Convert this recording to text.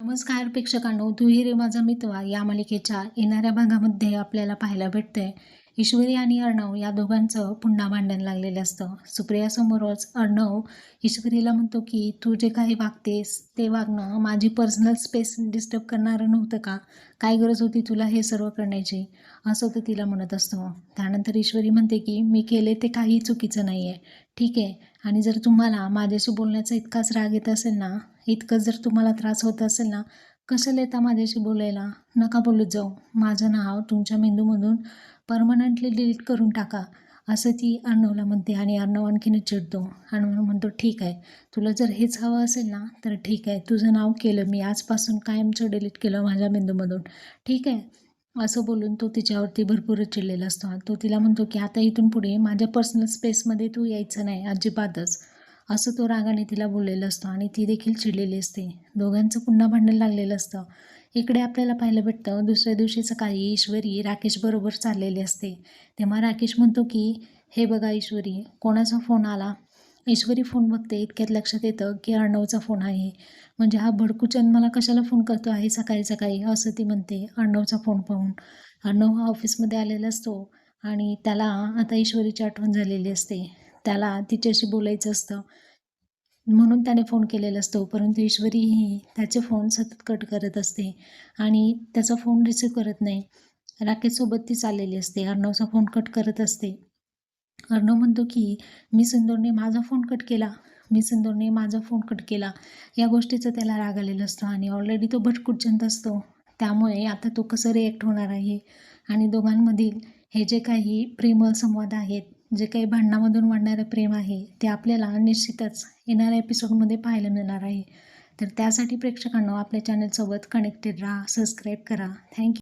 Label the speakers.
Speaker 1: नमस्कार प्रेक्षकांनो तू माझा मित्र या मालिकेच्या येणाऱ्या भागामध्ये आपल्याला पाहायला भेटते ईश्वरी आणि अर्णव या दोघांचं पुन्हा भांडण लागलेलं असतं. सुप्रियासमोरच अर्णव ईश्वरीला म्हणतो की तू जे काही वागतेस ते वागणं माझी पर्सनल स्पेस डिस्टर्ब करणारं नव्हतं का? काय गरज होती तुला हे सर्व करण्याची? असं तो तिला म्हणत असतो. त्यानंतर ईश्वरी म्हणते की मी केले ते काही चुकीचं नाही आहे ठीक आहे आणि जर तुम्हाला माझ्याशी बोलण्याचा इतकाच राग येत असेल ना इतकं जर तुम्हाला त्रास होत असेल ना कसं येता माझ्याशी बोलायला? नका बोलत जाऊ. माझं नाव तुमच्या मेंदूमधून परमनंटली डिलीट करून टाका असं ती अर्णवला म्हणते आणि अर्णव आणखीनच चिडतो. अर्णव म्हणतो ठीक आहे. तुला जर हेच हवं असेल ना तर ठीक आहे. तुझं नाव केलं. मी आजपासून कायमचं डिलीट केलं माझ्या मेंदूमधून. ठीक आहे. असं बोलून तो तिच्यावरती भरपूरच चिडलेला असतो. तो तिला म्हणतो की आता इथून पुढे माझ्या पर्सनल स्पेसमध्ये तू यायचं नाही अजिबातच. असं तो रागाने तिला बोललेलं असतो आणि ती देखील चिडलेली असते. दोघांचं पुन्हा भांडण लागलेलं असतं. इकडे आपल्याला पाहायला भेटतं दुसऱ्या दिवशी सकाळी ईश्वरी राकेशबरोबर चाललेली असते. तेव्हा राकेश म्हणतो की हे बघा ईश्वरी कोणाचा फोन आला? ईश्वरी फोन बघते इतक्यात लक्षात येतं की अर्णवचा फोन आहे. म्हणजे हा भडकूचंद मला कशाला फोन करतो आहे सकाळी सकाळी? असं ती म्हणते अर्णवचा फोन पाहून. अर्णव हा ऑफिसमध्ये आलेला असतो आणि त्याला आता ईश्वरीची आठवण झालेली असते. त्याला तिच्याशी बोलायचं असतं. म्हणून त्याने फोन केलेला असतो. परंतु ईश्वरी ही त्याचे फोन सतत कट करत असते आणि त्याचा फोन रिसीव करत नाही. राकेशसोबत ती चाललेली असते. अर्णवचा फोन कट करत असते. अर्णव म्हणतो की मी सिंदूरने माझा फोन कट केला. मी सिंदूरने माझा फोन कट केला. या गोष्टीचं त्याला राग आलेला असतं आणि ऑलरेडी तो भटकुटजंत असतो. त्यामुळे आता तो कसं रिॲक्ट होणार आहे? आणि दोघांमधील हे जे काही प्रेमळ संवाद आहेत जे काही भांडणामधून वाढणारं प्रेम आहे ते आपल्याला निश्चितच येणाऱ्या एपिसोडमध्ये पाहायला मिळणार आहे. तर त्यासाठी प्रेक्षकांना आपल्या चॅनलसोबत कनेक्टेड राहा सबस्क्राईब करा. Thank you